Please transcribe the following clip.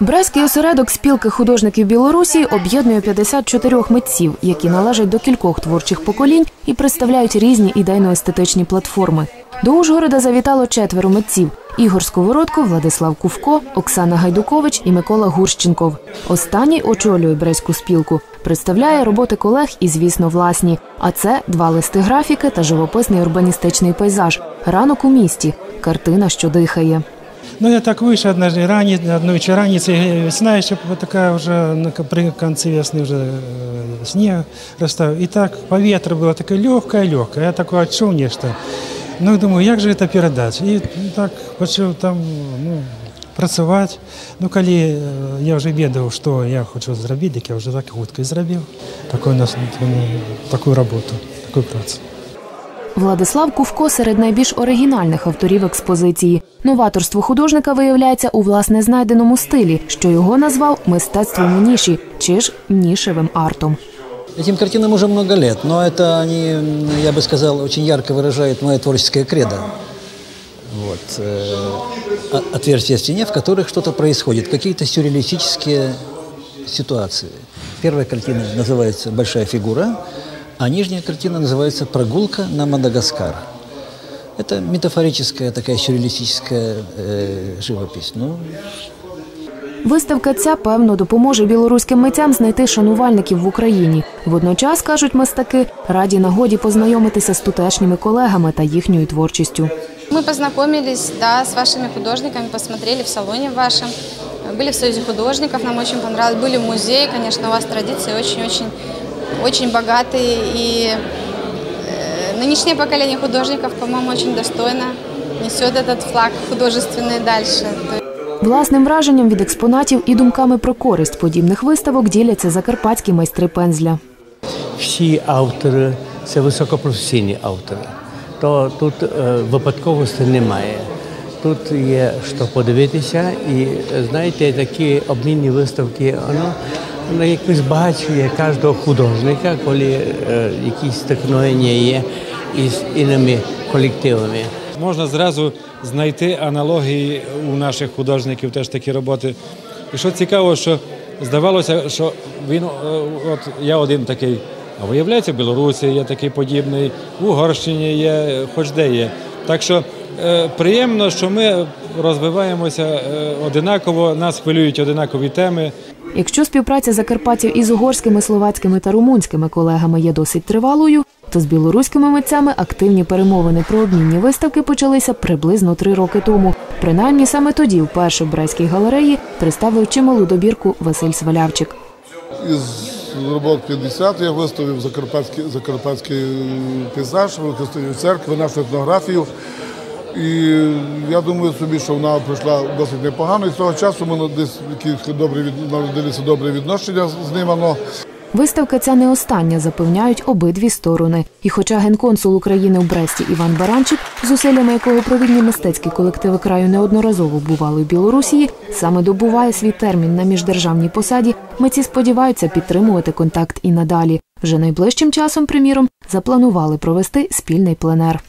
Бреський осередок спілки художників Білорусі об'єднує 54 митців, які належать до кількох творчих поколінь і представляють різні ідейно-естетичні платформи. До Ужгорода завітало четверо митців: Ігор Сковородко, Владислав Кувко, Оксана Гайдукович і Микола Гурщенков. Останній очолює Бреську спілку, представляє роботи колег і, звісно, власні. А це два листи графіки та живописний урбаністичний пейзаж. Ранок у місті. Картина, що дихає. Ну, я так вышел однажды ранее, одной раницы, весна еще вот такая уже, на к- при конце весны уже э, снег растаял. И так по ветру было такое легкое-легкое. Я такой отчув нечто. Ну, думаю, як же це передати? І так почав там ну, працювати. Ну, коли е, я вже відав, що я хочу зробити, так я вже так хутко і зробив. Таку, нас- ну, таку роботу, таку працю. Владислав Кувко серед найбільш оригінальних авторів експозиції. Новаторство художника виявляється у власне знайденому стилі, що його назвав мистецтвом у ніші чи ж нішевим артом. Этим картинам уже много лет, но это они, м, я бы сказал, очень ярко выражают мое творческое кредо. Вот. э, о- Отверстия в стене, в которых что-то происходит, какие-то сюрреалистические ситуации. Первая картина называется «Большая фигура», а нижняя картина называется «Прогулка на Мадагаскар». Это метафорическая такая сюрреалистическая э, живопись. Ну, Виставка ця певно допоможе білоруським митцям знайти шанувальників в Україні. Водночас кажуть мистаки, раді нагоді познайомитися з тутешніми колегами та їхньою творчістю. Мы познакомились, да, с вашими художниками, посмотрели в салоне вашем, были в Союзе художников, нам очень понравилось, были в музее, конечно, у вас традиции очень-очень очень богатые, и э, нынешнее поколение художников, по-моему, очень достойно несет этот флаг художественный дальше. То есть Власним враженням від експонатів і думками про користь подібних виставок діляться закарпатські майстри пензля. всі автори це високопрофесійні автори. То тут е, випадковості немає. Тут є що подивитися, і е, знаєте, такі обмінні виставки, воно, якось збагачує кожного художника, коли е, якісь стикновення є із іншими колективами. Можна зразу знайти аналогії у наших художників, теж такі роботи. І що цікаво, що здавалося, що він, е, от я один такий, а виявляється, в Білорусі є такий подібний, в Угорщині є, хоч де є. Так що е, приємно, що ми розвиваємося е, одинаково, нас хвилюють одинакові теми. Якщо співпраця закарпатців із угорськими, словацькими та румунськими колегами є досить тривалою, то з білоруськими митцями активні перемовини про обмінні виставки почалися приблизно три роки тому. Принаймні саме тоді, вперше в Брайській галереї, представив чималу добірку Василь Свалявчик. Із робот 50 я виставив закарпатський, закарпатський пейзаж в церкви, нашу етнографію. І я думаю собі, що вона пройшла досить непогано. І з того часу ми десь які добрі від, добре відношення з ним. Виставка ця не остання, запевняють обидві сторони. І хоча генконсул України в Бресті Іван Баранчик, зусиллями якого провідні мистецькі колективи краю неодноразово бували в Білорусі, саме добуває свій термін на міждержавній посаді, митці сподіваються підтримувати контакт і надалі. Вже найближчим часом, приміром, запланували провести спільний пленер.